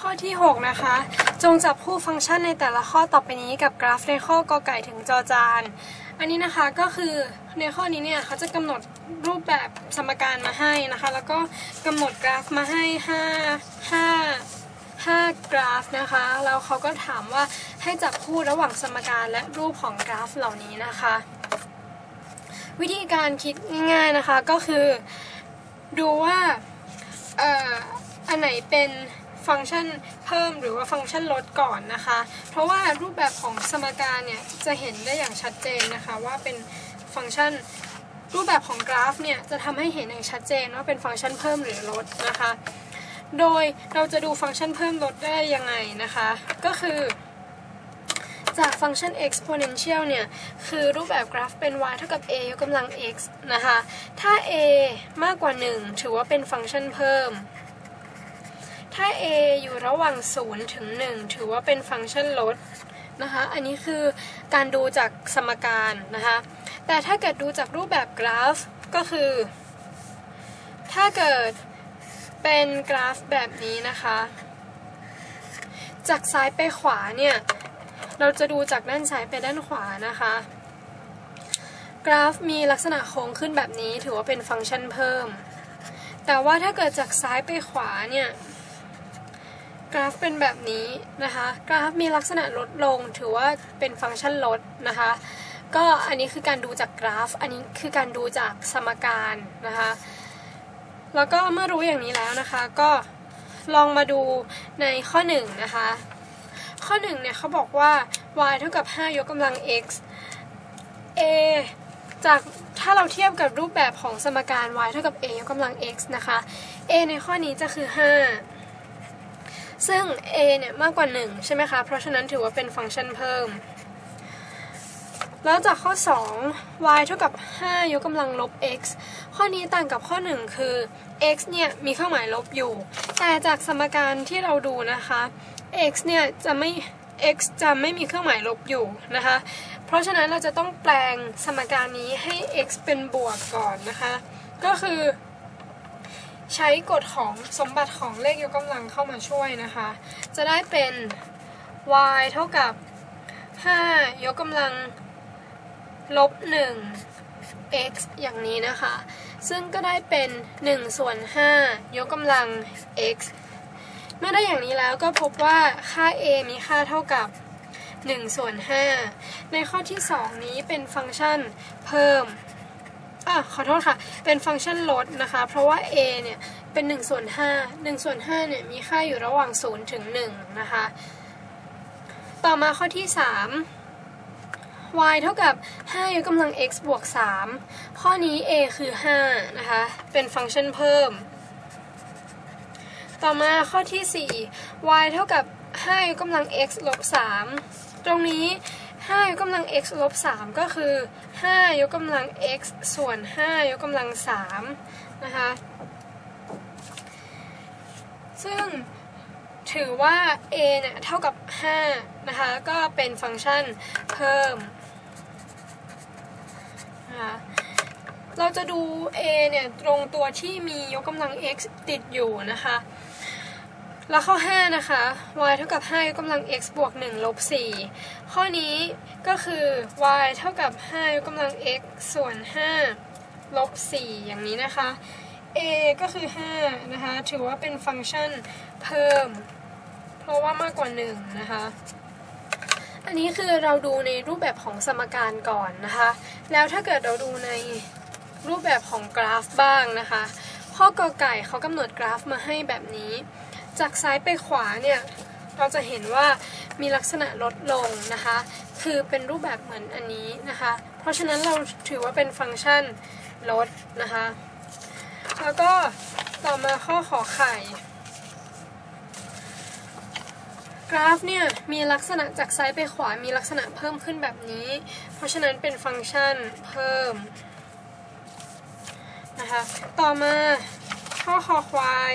ข้อที่ 6 นะคะ จงจับคู่ฟังก์ชันในแต่ละข้อต่อไปนี้กับกราฟในข้อกอไก่ถึงจอจาน อันนี้นะคะก็คือในข้อนี้เนี่ยเขาจะกำหนดรูปแบบสมการมาให้นะคะ แล้วก็กำหนดกราฟมาให้ 5 5 5 กราฟนะคะ แล้วเขาก็ถามว่าให้จับคู่ระหว่างสมการและรูปของกราฟเหล่านี้นะคะ วิธีการคิดง่ายๆนะคะก็คือ ดูว่าเอ่ออันไหนเป็น ฟังก์ชันเพิ่มหรือว่าฟังก์ชันลดก่อนนะคะ เพราะว่ารูปแบบของสมการเนี่ยจะเห็นได้อย่างชัดเจนนะคะว่าเป็นฟังก์ชันรูปแบบของกราฟเนี่ยจะทำให้เห็นอย่างชัดเจนว่าเป็นฟังก์ชันเพิ่มหรือลดนะคะ โดยเราจะดูฟังก์ชันเพิ่มลดได้ยังไงนะคะ ก็คือจากฟังก์ชัน exponential เนี่ย คือรูปแบบกราฟเป็น y เท่ากับ a ยกกำลัง x นะคะ ถ้า a มากกว่า 1 ถือว่าเป็นฟังก์ชันเพิ่ม ถ้า a อยู่ระหว่าง 0 ถึง 1 ถือว่าเป็นฟังก์ชันลดนะคะ อันนี้คือการดูจากสมการนะคะ แต่ถ้าเกิดดูจากรูปแบบกราฟก็คือ ถ้าเกิดเป็นกราฟแบบนี้นะคะ จากซ้ายไปขวาเนี่ย เราจะดูจากด้านซ้ายไปด้านขวานะคะ กราฟมีลักษณะโค้งขึ้นแบบนี้ถือว่าเป็นฟังก์ชันเพิ่ม แต่ว่าถ้าเกิดจากซ้ายไปขวาเนี่ย กราฟเป็นแบบนี้นะคะ กราฟมีลักษณะลดลงถือว่าเป็นฟังก์ชันลดนะคะ ก็อันนี้คือการดูจากกราฟ อันนี้คือการดูจากสมการนะคะ แล้วก็เมื่อรู้อย่างนี้แล้วนะคะก็ลองมาดูในข้อ1นะคะ ข้อ1เนี่ยเขาบอกว่า y เท่ากับ 5 ยกกำลัง x a จากถ้าเราเทียบกับรูปแบบของสมการ y เท่ากับ a ยกกำลัง x นะคะ a ในข้อนี้จะคือ 5 ซึ่ง a เนี่ยมากกว่า 1 ใช่ไหมคะ เพราะฉะนั้นถือว่าเป็นฟังก์ชันเพิ่ม แล้วจากข้อ 2 y เท่ากับ 5 ยกกำลังลบ x ข้อนี้ต่างกับข้อ 1 คือ x เนี่ยมีเครื่องหมายลบอยู่ แต่จากสมการที่เราดูนะคะ x เนี่ยจะไม่ x จะไม่มีเครื่องหมายลบอยู่นะคะ เพราะฉะนั้นเราจะต้องแปลงสมการนี้ให้ x เป็นบวกก่อนนะคะ ก็คือ ใช้กฎของสมบัติของเลขยกกำลังเข้ามาช่วยนะคะ จะได้เป็น y เท่ากับ 5 ยกกำลังลบ 1 x อย่างนี้นะคะ ซึ่งก็ได้เป็น 1 ส่วน 5 ยกกำลัง x เมื่อได้อย่างนี้แล้วก็พบว่าค่า a มีค่าเท่ากับ1ส่วน5ในข้อที่ 2 นี้เป็นฟังก์ชันเพิ่ม อะขอโทษค่ะ เป็นฟังก์ชันลดนะคะ เพราะว่า a เนี่ยเป็น1ส่วน5 1ส่วน5เนี่ยมีค่าอยู่ระหว่าง 0 ถึง 1 นะคะ ต่อมาข้อที่ 3 y เท่ากับ5ยกกำลัง x บวก 3 ข้อนี้ a คือ 5 นะคะ เป็นฟังก์ชันเพิ่ม ต่อมาข้อที่ 4 y เท่ากับ5ยกกำลัง x ลบ 3 ตรงนี้5ยกกำลัง x ลบ 3 ก็คือ 5 ยกกำลัง x ส่วน 5 ยกกำลัง3นะคะ ซึ่งถือว่า a เนี่ยเท่ากับ 5 นะคะ ก็เป็นฟังก์ชันเพิ่มนะคะเราจะดู a เนี่ย ตรงตัวที่มียกกำลัง x ติดอยู่นะคะ แล้วข้อ 5 นะคะ y เท่ากับ5ยกกำลัง x บวก1ลบ4ข้อนี้ก็คือ y เท่ากับ5ยกกำลัง x ส่วน5ลบ4อย่างนี้นะคะ a ก็คือ5นะคะ ถือว่าเป็นฟังก์ชันเพิ่ม เพราะว่ามากกว่า1นะคะ อันนี้คือเราดูในรูปแบบของสมการก่อนนะคะ แล้วถ้าเกิดเราดูในรูปแบบของกราฟบ้างนะคะ ข้อกอไก่เขากำหนดกราฟมาให้แบบนี้ จากซ้ายไปขวาเนี่ยเราจะเห็นว่ามีลักษณะลดลงนะคะ คือเป็นรูปแบบเหมือนอันนี้นะคะ เพราะฉะนั้นเราถือว่าเป็นฟังก์ชันลดนะคะ แล้วก็ต่อมาข้อขอไข่ กราฟเนี่ยมีลักษณะจากซ้ายไปขวา มีลักษณะเพิ่มขึ้นแบบนี้ เพราะฉะนั้นเป็นฟังก์ชันเพิ่มนะคะ ต่อมาข้อคอควาย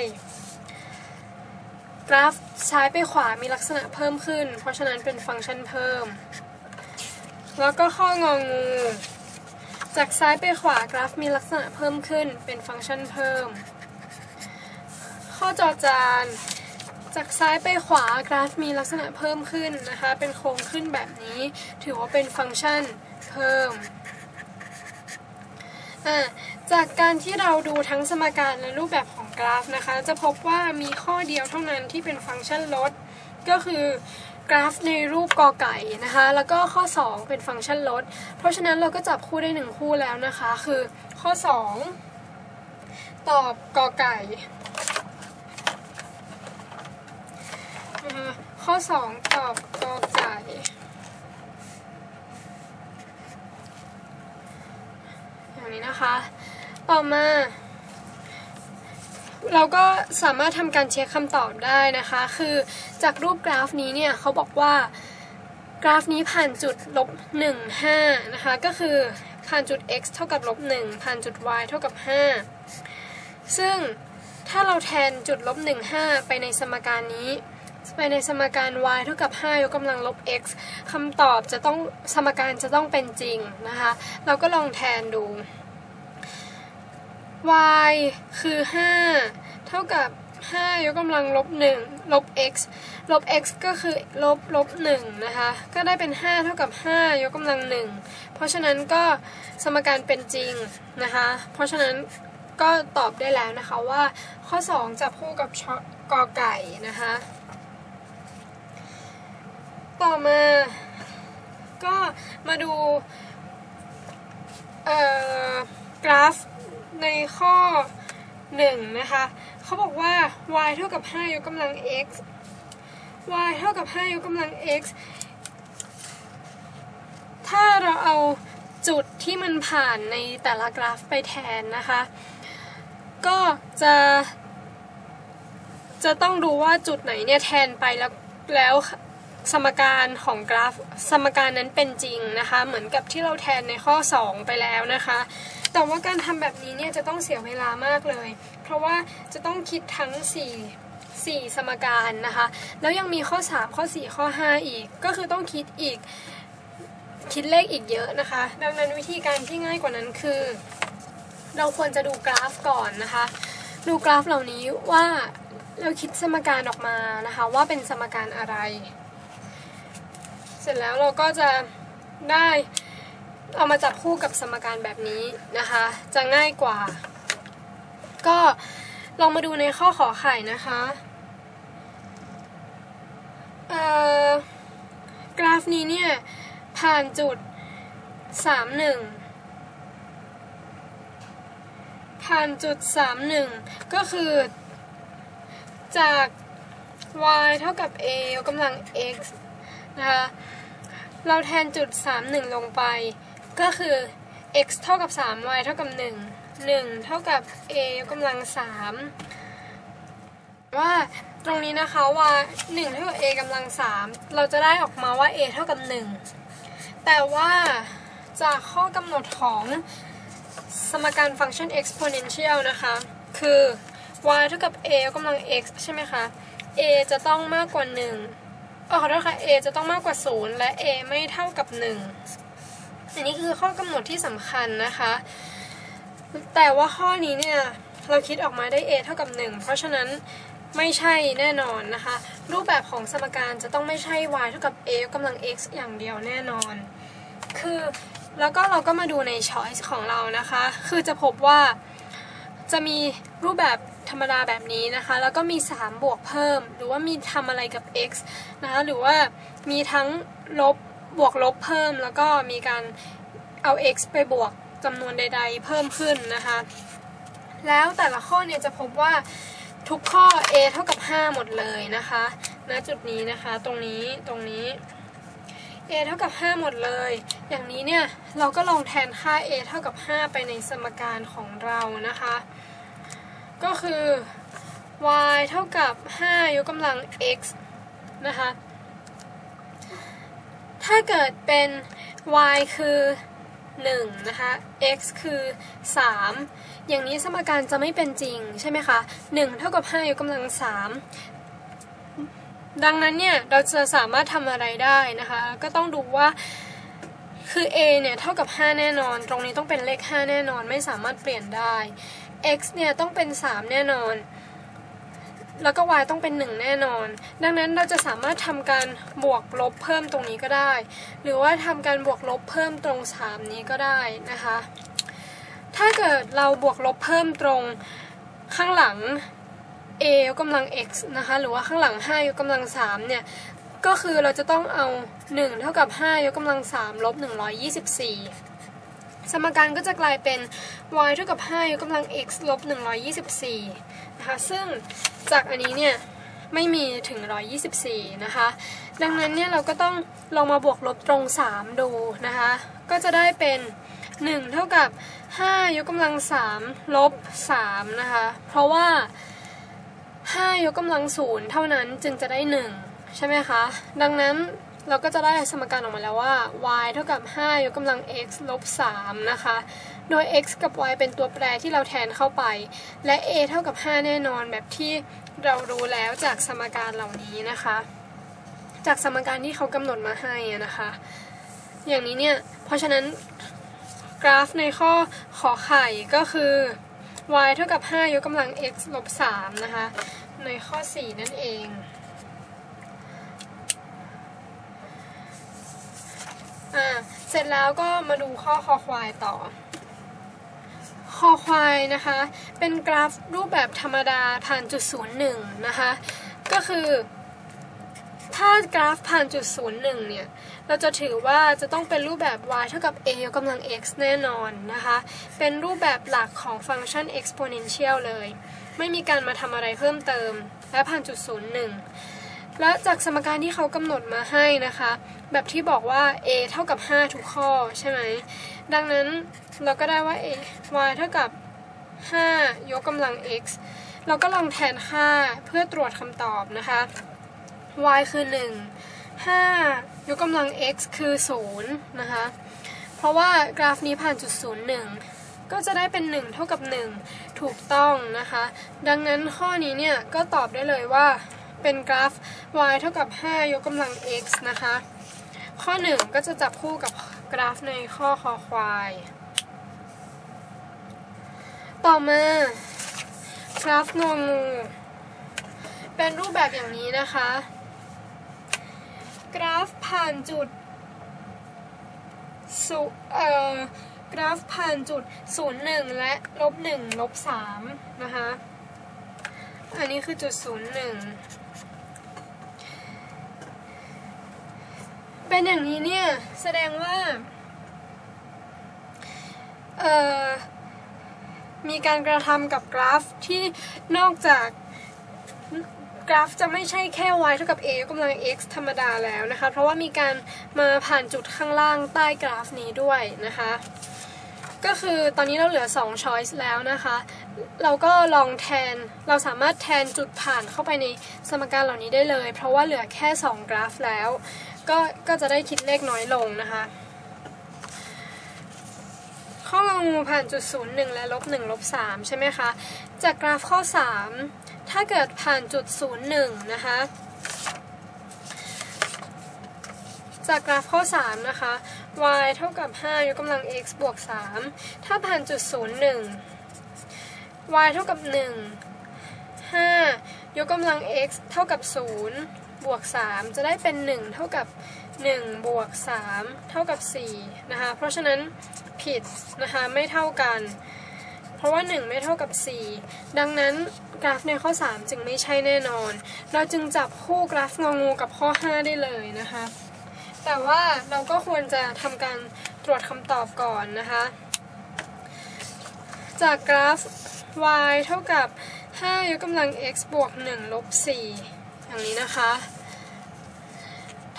กราฟซ้ายไปขวามีลักษณะเพิ่มขึ้น เพราะฉะนั้นเป็นฟังก์ชันเพิ่ม แล้วก็ข้ององู จากซ้ายไปขวากราฟมีลักษณะเพิ่มขึ้น เป็นฟังก์ชันเพิ่ม ข้อจอจาน จากซ้ายไปขวากราฟมีลักษณะเพิ่มขึ้นนะคะ เป็นโค้งขึ้นแบบนี้ ถือว่าเป็นฟังก์ชันเพิ่มจากการที่เราดูทั้งสมการและรูปแบบของ กราฟนะคะ จะพบว่ามีข้อเดียวเท่านั้นที่เป็นฟังก์ชันลด ก็คือกราฟในรูปกอไก่นะคะ แล้วก็ข้อ 2 เป็นฟังก์ชันลด เพราะฉะนั้นเราก็จับคู่ได้ 1 คู่แล้วนะคะ คือข้อ 2 ตอบกอไก่ ข้อ 2 ตอบกอไก่อย่างนี้นะคะ ต่อมา เราก็สามารถทำการเช็คคำตอบได้นะคะ คือจากรูปกราฟนี้เนี่ยเขาบอกว่ากราฟนี้ผ่านจุดลบ1 5นะคะ ก็คือผ่านจุด x เท่ากับลบ1ผ่านจุด y เท่ากับ 5 ซึ่งถ้าเราแทนจุดลบ1 5 ไปในสมการนี้ ไปในสมการ y เท่ากับ 5 ยกกำลังลบ x คำตอบจะต้องสมการจะต้องเป็นจริงนะคะ เราก็ลองแทนดู y คือ 5 เท่ากับ 5 ยกกำลังลบ1ลบ x ลบ x ก็คือลบลบ1นะคะ ก็ได้เป็น 5 เท่ากับ 5 ยกกำลัง 1 เพราะฉะนั้นก็สมการเป็นจริงนะคะ เพราะฉะนั้นก็ตอบได้แล้วนะคะว่า ข้อ 2จะคู่กับกอไก่นะคะ ต่อมาก็มาดูกราฟ ในข้อ 1 นะคะเขาบอกว่า y เท่ากับ 5 ยกกำลัง x y เท่ากับ 5 ยกกำลัง x ถ้าเราเอาจุดที่มันผ่านในแต่ละกราฟไปแทนนะคะ ก็จะ จะต้องดูว่าจุดไหนเนี่ยแทนไปแล้วแล้ว สมการของกราฟสมการนั้นเป็นจริงนะคะ เหมือนกับที่เราแทนในข้อ 2 ไปแล้วนะคะ แต่ว่าการทำแบบนี้เนี่ยจะต้องเสียเวลามากเลย เพราะว่าจะต้องคิดทั้ง 4 4 สมการนะคะ แล้วยังมีข้อ 3 ข้อ 4 ข้อ 5 อีก ก็คือต้องคิดอีก คิดเลขอีกเยอะนะคะ ดังนั้นวิธีการที่ง่ายกว่านั้นคือ เราควรจะดูกราฟก่อนนะคะ ดูกราฟเหล่านี้ว่าเราคิดสมการออกมานะคะ ว่าเป็นสมการอะไร เสร็จแล้วเราก็จะได้เอามาจับคู่กับสมการแบบนี้นะคะ จะง่ายกว่า ก็ลองมาดูในข้อขอไข่นะคะกราฟนี้เนี่ย ผ่านจุด 31 ผ่านจุด 31 ก็คือ จาก y เท่ากับ a ยกกำลัง x นะคะเราแทนจุด 31 ลงไป ก็คือ x เท่ากับ 3y เท่ากับ 1 1 เท่ากับ a ยกกำลัง 3 ว่าตรงนี้นะคะว่า 1 เท่ากับ a กำลัง 3 เราจะได้ออกมาว่า a เท่ากับ 1 แต่ว่าจากข้อกำหนดของสมการฟังก์ชัน exponential นะคะ คือ y เท่ากับ a ยกกำลัง x ใช่ไหมคะ a จะต้องมากกว่า 1 อขอโทษค่ะ a จะต้องมากกว่า 0 และ a ไม่เท่ากับ 1 อันนี้คือข้อกำหนดที่สำคัญนะคะ แต่ว่าข้อนี้เนี่ย เราคิดออกมาได้ a เท่ากับ 1 เพราะฉะนั้นไม่ใช่แน่นอนนะคะ รูปแบบของสมการจะต้องไม่ใช่ y เท่ากับ a กำลัง x อย่างเดียวแน่นอน คือแล้วก็เราก็มาดูใน choice ของเรานะคะ คือจะพบว่าจะมีรูปแบบ ธรรมดาแบบนี้นะคะ แล้วก็มี 3 บวกเพิ่ม หรือว่ามีทำอะไรกับ x นะคะ หรือว่ามีทั้งลบบวกลบเพิ่ม แล้วก็มีการเอา x ไปบวกจำนวนใด ๆ เพิ่มขึ้นนะคะ แล้วแต่ละข้อเนี่ยจะพบว่าทุกข้อ a เท่ากับ 5 หมดเลยนะคะณจุดนี้นะคะ ตรงนี้ ตรงนี้ a เท่ากับ 5 หมดเลย อย่างนี้เนี่ย เราก็ลองแทนค่า a เท่ากับ 5 ไปในสมการของเรานะคะ ก็คือ y เท่ากับ 5 ยกกำลัง x นะคะ ถ้าเกิดเป็น y คือ 1 นะคะ x คือ 3 อย่างนี้สมการจะไม่เป็นจริงใช่ไหมคะ 1 เท่ากับ 5 ยกกำลัง 3 ดังนั้นเนี่ย เราจะสามารถทำอะไรได้นะคะ ก็ต้องดูว่าคือ a เนี่ย เท่ากับ 5 แน่นอน ตรงนี้ต้องเป็นเลข 5 แน่นอน ไม่สามารถเปลี่ยนได้ x เนี่ยต้องเป็น 3 แน่นอน แล้วก็ y ต้องเป็น 1 แน่นอน ดังนั้นเราจะสามารถทำการบวกลบเพิ่มตรงนี้ก็ได้ หรือว่าทำการบวกลบเพิ่มตรง 3 นี้ก็ได้นะคะ ถ้าเกิดเราบวกลบเพิ่มตรงข้างหลัง a ยกกำลัง x นะคะ หรือว่าข้างหลัง 5 ยกกำลัง 3 เนี่ย ก็คือเราจะต้องเอา 1 เท่ากับ 5 ยกกำลัง 3 ลบ 124 สมการก็จะกลายเป็น y เท่ากับ5ยกกำลัง x ลบ124นะคะ ซึ่งจากอันนี้เนี่ยไม่มีถึง 124 นะคะ ดังนั้นเนี่ยเราก็ต้องลองมาบวกลบตรง 3 ดูนะคะ ก็จะได้เป็น 1 เท่ากับ 5 ยกกำลัง 3 ลบ 3 นะคะ เพราะว่า 5 ยกกำลัง 0 เท่านั้นจึงจะได้ 1 ใช่ไหมคะ ดังนั้น เราก็จะได้สมการออกมาแล้วว่า y เท่ากับ 5 ยกกำลัง x ลบ 3 นะคะ โดย x กับ y เป็นตัวแปรที่เราแทนเข้าไป และ a เท่ากับ 5 แน่นอนแบบที่เรารู้แล้วจากสมการเหล่านี้นะคะ จากสมการที่เขากำหนดมาให้นะคะ อย่างนี้เนี่ย เพราะฉะนั้นกราฟในข้อขอไข่ก็คือ y เท่ากับ 5 ยกกำลัง x ลบ 3 นะคะ ในข้อ 4 นั่นเอง อ่าเสร็จแล้วก็มาดูข้อคอควายต่อ คอควายนะคะ เป็นกราฟรูปแบบธรรมดาผ่านจุดศูนย์หนึ่งนะคะ ก็คือถ้ากราฟผ่านจุดศูนย์หนึ่งเนี่ย เราจะถือว่าจะต้องเป็นรูปแบบ y เท่ากับ a ยกกำลัง x แน่นอนนะคะ เป็นรูปแบบหลักของฟังก์ชัน exponential เลย ไม่มีการมาทำอะไรเพิ่มเติม และผ่านจุดศูนย์หนึ่งและจากสมการที่เขากำหนดมาให้นะคะ แบบที่บอกว่า a เท่ากับ 5 ทุกข้อใช่ไหม ดังนั้นเราก็ได้ว่า a y เท่ากับ 5 ยกกำลัง x เราก็ลองแทนค่าเพื่อตรวจคำตอบนะคะ y คือ 1 5 ยกกำลัง x คือ 0 นะคะ เพราะว่ากราฟนี้ผ่านจุด 01 ก็จะได้เป็น 1 เท่ากับ 1 ถูกต้องนะคะ ดังนั้นข้อนี้เนี่ย ก็ตอบได้เลยว่าเป็นกราฟ y เท่ากับ 5 ยกกำลัง x นะคะ ข้อ 1 ก็จะจับคู่กับกราฟในข้อคอควาย ต่อมากราฟงองู เป็นรูปแบบอย่างนี้นะคะ กราฟผ่านจุดสุเอ่อกราฟผ่านจุด 01 และลบ1ลบ3นะคะ อันนี้คือจุด 01 เป็นอย่างนี้เนี่ย แสดงว่า เอ่อ มีการกระทำกับกราฟที่นอกจากกราฟจะไม่ใช่แค่ y เท่ากับ a กำลัง x ธรรมดาแล้วนะคะ เพราะว่ามีการมาผ่านจุดข้างล่างใต้กราฟนี้ด้วยนะคะ ก็คือตอนนี้เราเหลือ2ช้อยส์แล้วนะคะ เราก็ลองแทน เราสามารถแทนจุดผ่านเข้าไปในสมการเหล่านี้ได้เลย เพราะว่าเหลือแค่ 2 กราฟแล้ว ก็ก็จะได้คิดเลขน้อยลงนะคะ ข้องูผ่านจุดศูนย์หนึ่งและลบหนึ่งลบสามใช่ไหมคะ จากกราฟข้อสามถ้าเกิดผ่านจุดศูนย์หนึ่งนะคะจากกราฟข้อ 3 นะคะ y เท่ากับ 5 ยกกำลัง x บวก 3 ถ้าผ่านจุด 0 1 y เท่ากับ 1 5 ยกกำลัง x เท่ากับ 0 บวก 3 จะได้เป็น 1 เท่ากับ 1 บวก 3 เท่ากับ 4 นะคะ เพราะฉะนั้นผิดนะคะ ไม่เท่ากัน เพราะว่า 1 ไม่เท่ากับ 4 ดังนั้นกราฟในข้อ 3 จึงไม่ใช่แน่นอน เราจึงจับคู่กราฟงองูกับข้อ 5 ได้เลยนะคะ แต่ว่าเราก็ควรจะทำการตรวจคำตอบก่อนนะคะ จากกราฟ y เท่ากับ5ยกกำลัง x บวก 1 ลบ 4 อย่างนี้นะคะ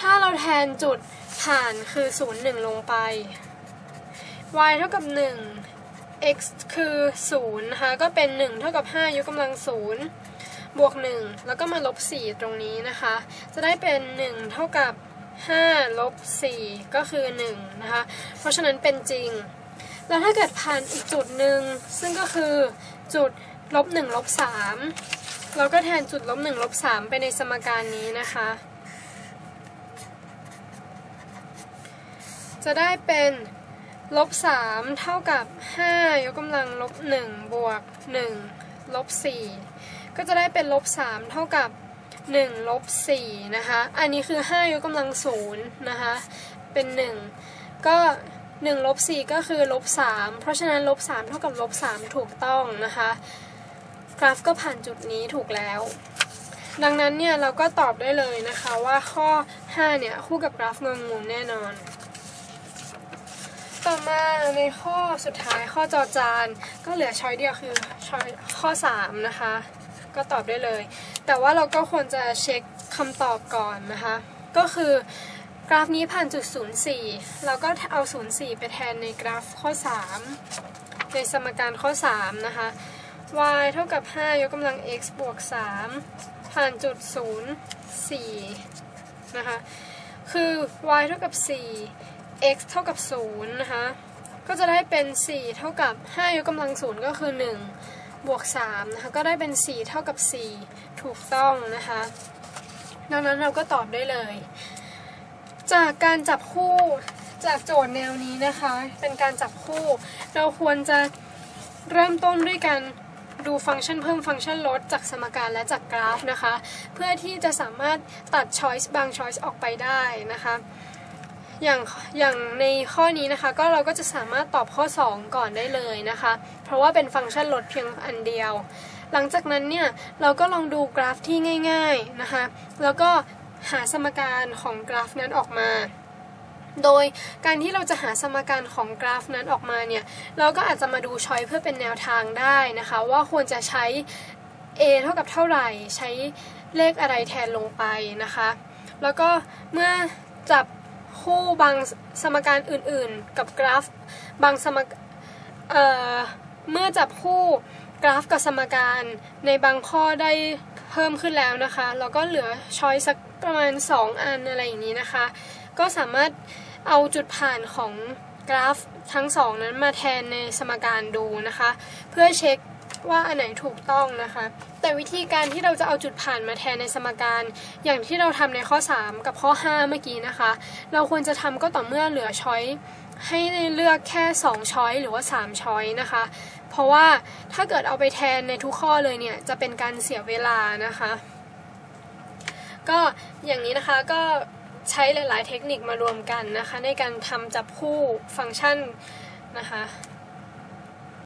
ถ้าเราแทนจุดผ่านคือ 0 1 ลงไป y เท่ากับ 1 x คือ 0 นะคะ ก็เป็น 1 เท่ากับ 5 ยกกำลัง 0 บวก 1 แล้วก็มาลบ 4 ตรงนี้นะคะ จะได้เป็น 1 เท่ากับ 5 ลบ 4 ก็คือ 1 นะคะ เพราะฉะนั้นเป็นจริง แล้วถ้าเกิดผ่านอีกจุดหนึ่ง ซึ่งก็คือจุดลบ 1 ลบ 3 เราก็แทนจุดลบ1ลบ3ไปในสมการนี้นะคะ จะได้เป็นลบ3เท่ากับ5ยกกำลังลบ1บวก1ลบ4ก็จะได้เป็นลบ3เท่ากับ1ลบ4นะคะ อันนี้คือ 5 ยกกำลังศูนย์นะคะ เป็น 1 ก็1ลบ4ก็คือลบ3เพราะฉะนั้นลบ3เท่ากับลบ3ถูกต้องนะคะ กราฟก็ผ่านจุดนี้ถูกแล้ว ดังนั้นเนี่ยเราก็ตอบได้เลยนะคะว่าข้อ 5 เนี่ยคู่กับกราฟเงงูแน่นอน ต่อมาในข้อสุดท้ายข้อจอจานก็เหลือช้อยเดียวคือช้อยข้อ 3 นะคะ ก็ตอบได้เลย แต่ว่าเราก็ควรจะเช็คคำตอบก่อนนะคะ ก็คือกราฟนี้ผ่านจุด 04 เราก็เอา 04 ไปแทนในกราฟข้อ 3 ในสมการข้อ 3 นะคะ y เท่ากับ 5 ยกกำลัง x บวก 3 ผ่านจุด 0 4 นะคะ คือ y เท่ากับ 4 x เท่ากับ 0 นะคะ ก็จะได้เป็น 4 เท่ากับ 5 ยกกำลัง 0 ก็คือ 1 บวก 3 นะคะ ก็ได้เป็น 4 เท่ากับ 4 ถูกต้องนะคะ ดังนั้นเราก็ตอบได้เลย จากการจับคู่จากโจทย์แนวนี้นะคะ เป็นการจับคู่ เราควรจะเริ่มต้นด้วยการ ดูฟังก์ชันเพิ่มฟังก์ชันลดจากสมการและจากกราฟนะคะ เพื่อที่จะสามารถตัด choice บาง choice ออกไปได้นะคะอย่างอย่างในข้อนี้นะคะก็เราก็จะสามารถตอบข้อ 2 ก่อนได้เลยนะคะ เพราะว่าเป็นฟังก์ชันลดเพียงอันเดียว หลังจากนั้นเนี่ยเราก็ลองดูกราฟที่ง่าย ๆนะคะ แล้วก็หาสมการของกราฟนั้นออกมา โดยการที่เราจะหาสมการของกราฟนั้นออกมาเนี่ย เราก็อาจจะมาดูช้อยเพื่อเป็นแนวทางได้นะคะ ว่าควรจะใช้ a เท่ากับเท่าไหร่ ใช้เลขอะไรแทนลงไปนะคะ แล้วก็เมื่อจับคู่บางสมการอื่นๆ กับกราฟบางสมเอ่อเมื่อจับคู่กราฟกับสมการในบางข้อได้เพิ่มขึ้นแล้วนะคะเราก็เหลือช้อยสักประมาณ 2 อันอะไรอย่างนี้นะคะ ก็สามารถ เอาจุดผ่านของกราฟทั้งสองนั้นมาแทนในสมการดูนะคะ เพื่อเช็คว่าอันไหนถูกต้องนะคะ แต่วิธีการที่เราจะเอาจุดผ่านมาแทนในสมการ อย่างที่เราทำในข้อ 3 กับข้อ 5 เมื่อกี้นะคะ เราควรจะทำก็ต่อเมื่อเหลือช้อยให้เลือกแค่ 2 ช้อยหรือว่า 3 ช้อยนะคะ เพราะว่าถ้าเกิดเอาไปแทนในทุกข้อเลยเนี่ย จะเป็นการเสียเวลานะคะ ก็อย่างนี้นะคะก็ ใช้หลาย ๆ เทคนิคมารวมกันนะคะ ในการทำจับคู่ฟังก์ชันนะคะ